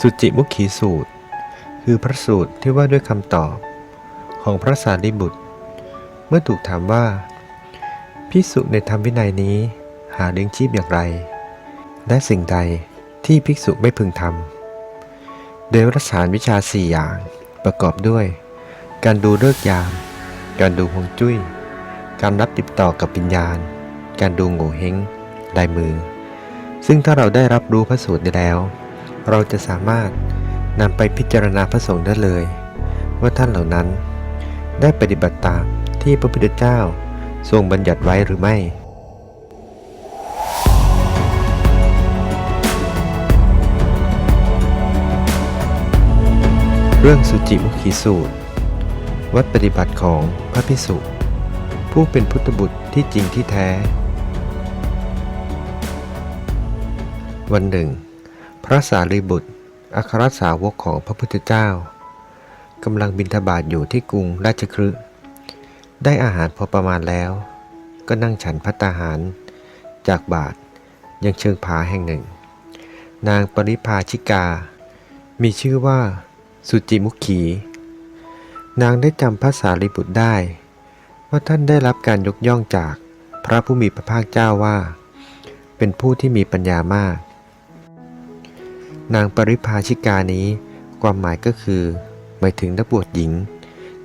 สุจิมุขีสูตร คือพระสูตรที่ว่าด้วยคำตอบ ของพระสารีบุตร เมื่อถูกถามว่า พิสุในธรรมวินัยนี้หาเลี้ยงชีพอย่างไร และสิ่งใดที่ภิกษุไม่พึงทำโดยรักษาวิชาสี่อย่างประกอบด้วย การดูเลิกยาม การดูฮวงจุ้ย การรับติดต่อกับวิญญาณ การดูโง่เฮงลายมือ ซึ่งถ้าเราได้รับรู้พระสูตรนี้แล้ว เราจะสามารถนำไปพิจารณาพระสงฆ์ได้เลย ว่าท่านเหล่านั้น ได้ปฏิบัติตามที่พระพุทธเจ้าทรงบัญญัติไว้หรือไม่เรื่องสุจิมุขีสูตร วัดปฏิบัติของพระพิสุผู้เป็นพุทธบุตรที่จริงที่แท้ วันหนึ่ง พระสารีบุตร อัครสาวกของพระพุทธเจ้ากำลังบินทบาทอยู่ที่กรุงราชคฤห์ได้อาหารพอประมาณแล้ว ก็นั่งฉันพัตตาหาร จากบาทยังเชิงผาแห่งหนึ่ง นางปริภาชิกา มีชื่อว่าสุจิมุขี นางได้จำพระสารีบุตรได้ ว่าท่านได้รับการยกย่องจากพระผู้มีพระภาคเจ้าว่า เป็นผู้ที่มีปัญญามาก นางปริภาชิกานี้ ความหมายก็คือ หมายถึงนักบวชหญิง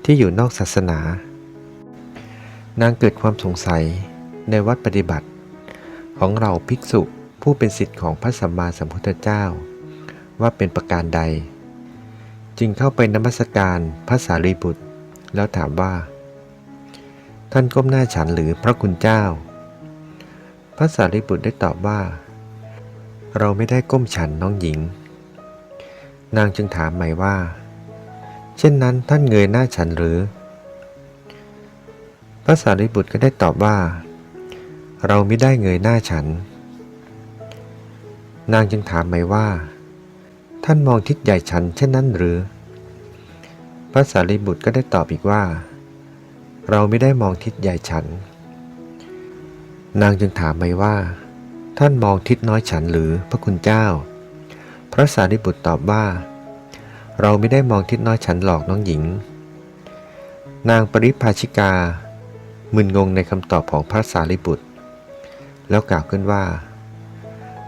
ที่อยู่นอกศาสนา นางเกิดความสงสัยในวัดปฏิบัติ ของเราภิกษุผู้เป็นสิทธิ์ของพระสัมมาสัมพุทธเจ้า ว่าเป็นประการใด จึงเข้าไปนมัสการพระสารีบุตร แล้วถามว่า ท่านก้มหน้าฉันหรือพระคุณเจ้า พระสารีบุตรได้ตอบว่า เราไม่ได้ก้มฉันน้องหญิง นางจึงถามใหม่ว่า เช่นนั้นท่านเงยหน้าฉันหรือ พระสารีบุตรก็ได้ตอบว่า เราไม่ได้เงยหน้าฉัน นางจึงถามใหม่ว่า ท่านมองทิศใหญ่ฉันเช่นนั้นหรือ พระสารีบุตรก็ได้ตอบอีกว่า เราไม่ได้มองทิศใหญ่ฉัน นางจึงถามใหม่ว่า ท่านมองทิศน้อยฉันหรือพระคุณเจ้า พระสารีบุตรตอบว่า เราไม่ได้มองทิศน้อยฉันหลอกน้องหญิง นางปริภาชิกา มึนงงในคำตอบของพระสารีบุตร แล้วกล่าวขึ้นว่า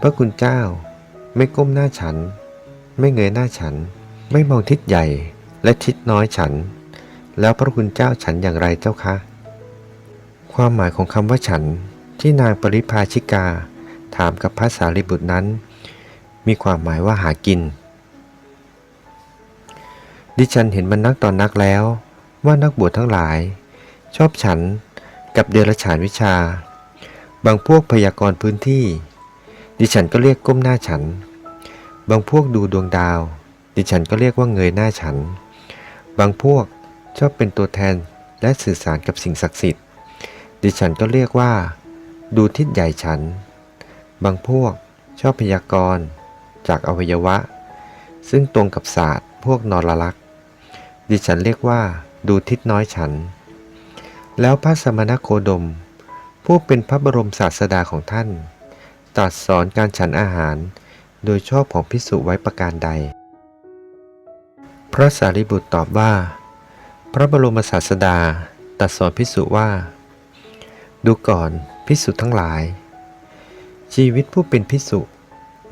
พระคุณเจ้าไม่ก้มหน้าฉัน ไม่เงยหน้าฉัน ไม่มองทิศใหญ่และทิศน้อยฉัน แล้วพระคุณเจ้าฉันอย่างไรเจ้าคะ ความหมายของคำว่าฉันที่นางปริภาชิกา ถามกับพระสารีบุตรนั้น มีความหมายว่าหากิน ดิฉันเห็นมันนักตอนนักแล้ว ว่านักบวชทั้งหลาย ชอบฉันกับเดรัจฉานวิชา บางพวกพยากรณ์พื้นที่ ดิฉันก็เรียกก้มหน้าฉัน บางพวกดูดวงดาว ดิฉันก็เรียกว่าเงยหน้าฉัน บางพวกชอบเป็นตัวแทนและสื่อสารกับสิ่งศักดิ์สิทธิ์ ดิฉันก็เรียกว่า ดูทิศใหญ่ฉัน บางพวกชอบพยากรณ์จากอวัยวะ ซึ่งตรงกับศาสตร์พวกนรลักษ์ดิฉันเรียกว่าดูทิศน้อยฉัน แล้วพระสมณโคดม ผู้เป็นพระบรมศาสดาของท่านตรัสสอนการฉันอาหารโดยชอบของพิสุไว้ประการใด พระสารีบุตรตอบว่า พระบรมศาสดาตรัสสอนพิสุว่า ดูก่อนพิสุทั้งหลาย ชีวิตผู้เป็นพิสุ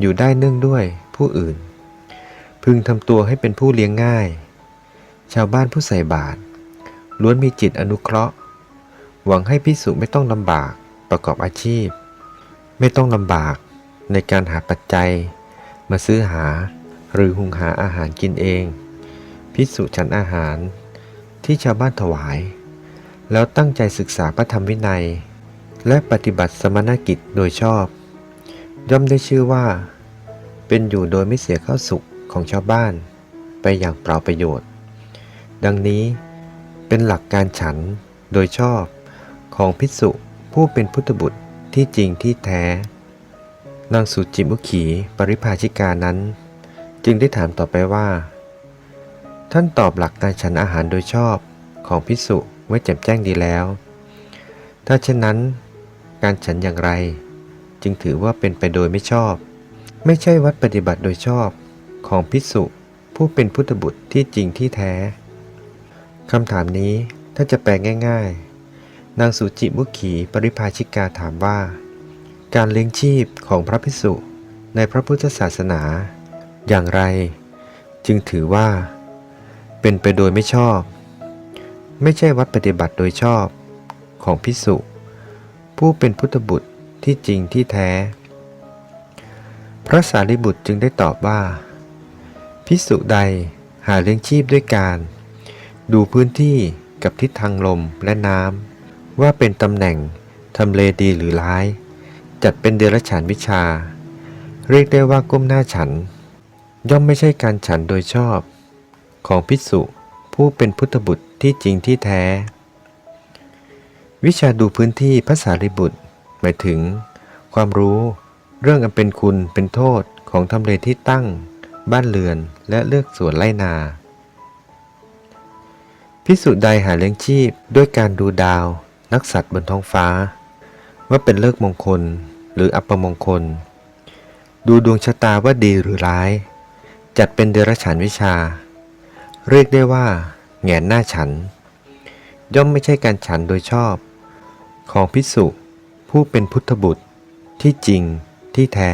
อยู่ได้เนื่องด้วยผู้อื่น พึงทำตัวให้เป็นผู้เลี้ยงง่าย ชาวบ้านผู้ใส่บาตรล้วนมีจิตอนุเคราะห์ หวังให้พิสุไม่ต้องลำบากประกอบอาชีพ ไม่ต้องลำบากในการหาปัจจัย มาซื้อหาหรือหุงหาอาหารกินเอง พิสุฉันอาหารที่ชาวบ้านถวาย แล้วตั้งใจศึกษาพระธรรมวินัย และปฏิบัติสมณกิจโดยชอบ ย่อมได้ชื่อว่า เป็นอยู่โดยไม่เสียข้าวสุขของชาวบ้านไปอย่างเปล่าประโยชน์ ดังนี้เป็นหลักการฉันโดยชอบของพิสุผู้เป็นพุทธบุตรที่จริงที่แท้ นางสุจิมุขีปริภาชิกานั้น จึงได้ถามต่อไปว่า ท่านตอบหลักการฉันอาหารโดยชอบของพิสุไว้แจ่มแจ้งดีแล้ว ถ้าเช่นนั้น การฉันอย่างไร จึงถือว่าเป็นไปโดยไม่ชอบ ไม่ใช่วัดปฏิบัติโดยชอบ ของพิสุผู้เป็นพุทธบุตรที่จริงที่แท้คำถามนี้ถ้าจะแปลง่าย ๆ นางสุจิมุขีปริภาชิกาถามว่า การเลี้ยงชีพของพระพิสุในพระพุทธศาสนา อย่างไร จึงถือว่า เป็นไปโดยไม่ชอบ ไม่ใช่วัดปฏิบัติโดยชอบ ของพิสุผู้เป็นพุทธบุตร ที่จริงที่แท้ พระสารีบุตรจึงได้ตอบว่า พิสุใดหาเลี้ยงชีพด้วยการ ดูพื้นที่กับทิศทางลมและน้ำว่าเป็นตำแหน่งทำเลดีหรือร้าย จัดเป็นเดรัจฉานวิชา เรียกได้ว่าก้มหน้าฉัน ย่อมไม่ใช่การฉันโดยชอบ ของพิสุผู้เป็นพุทธบุตรที่จริงที่แท้ วิชาดูพื้นที่ภาษาริบุตร หมายถึง ความรู้ เรื่องอันเป็นคุณเป็นโทษของทำเลที่ตั้ง บ้านเรือนและเลือกสวนไร่นา พิสุใดหาเลี้ยงชีพด้วยการดูดาว นักสัตว์บนท้องฟ้า ว่าเป็นเลิกมงคลหรืออัปมงคล ดูดวงชะตาว่าดีหรือร้าย จัดเป็นเดรัจฉานวิชา เรียกได้ว่า แงนหน้าฉัน ย่อมไม่ใช่การฉันโดยชอบ ของพิสุ ผู้เป็นพุทธบุตรที่จริงที่แท้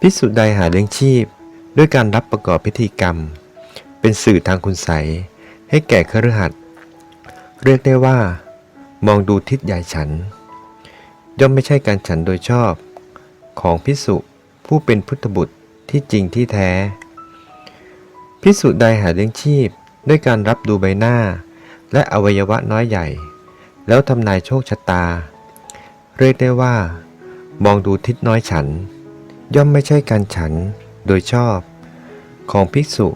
พิสุใดหาเลี้ยงชีพ ด้วยการรับประกอบพิธีกรรม เป็นสื่อทางคุณใสให้แก่คฤหัสถ์เรียกได้ว่า มองดูทิศใหญ่ฉัน ย่อมไม่ใช่การฉันโดยชอบ ของพิสุผู้เป็นพุทธบุตรที่จริงที่แท้ พิสุใดหาเลี้ยงชีพ ด้วยการรับดูใบหน้า และอวัยวะน้อยใหญ่ แล้วทำนายโชคชะตา เรียกได้ว่า มองดูทิศน้อยฉัน ย่อมไม่ใช่การฉันโดยชอบ ของภิกษุ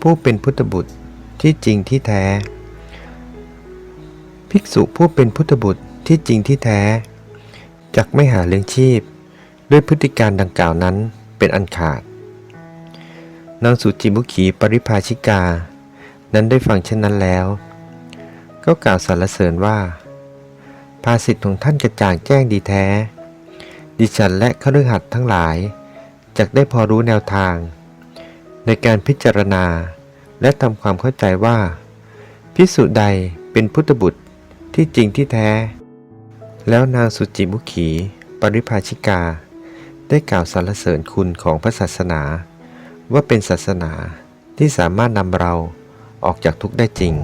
ผู้เป็นพุทธบุตรที่จริงที่แท้ ภิกษุผู้เป็นพุทธบุตรที่จริงที่แท้จักไม่หาเลี้ยงชีพ ด้วยพฤติการดังกล่าวนั้นเป็นอันขาด นางสุจิมุขีปริภาชิกา นั้นได้ฟังเช่นนั้นแล้ว ก็กล่าวสรรเสริญว่า ภาสิทธิ์ของท่านกระจ่างแจ้งดีแท้ ดิฉันและขฤหัสถ์ทั้งหลายจักได้พอรู้แนวทาง ในการพิจารณาและทำความเข้าใจว่า พิสุใดเป็นพุทธบุตรที่จริงที่แท้ แล้วนางสุจิมุขี ปริภาชิกา ได้กล่าวสรรเสริญคุณของพระศาสนา ว่าเป็นศาสนาที่สามารถนำเราออกจากทุกข์ได้จริง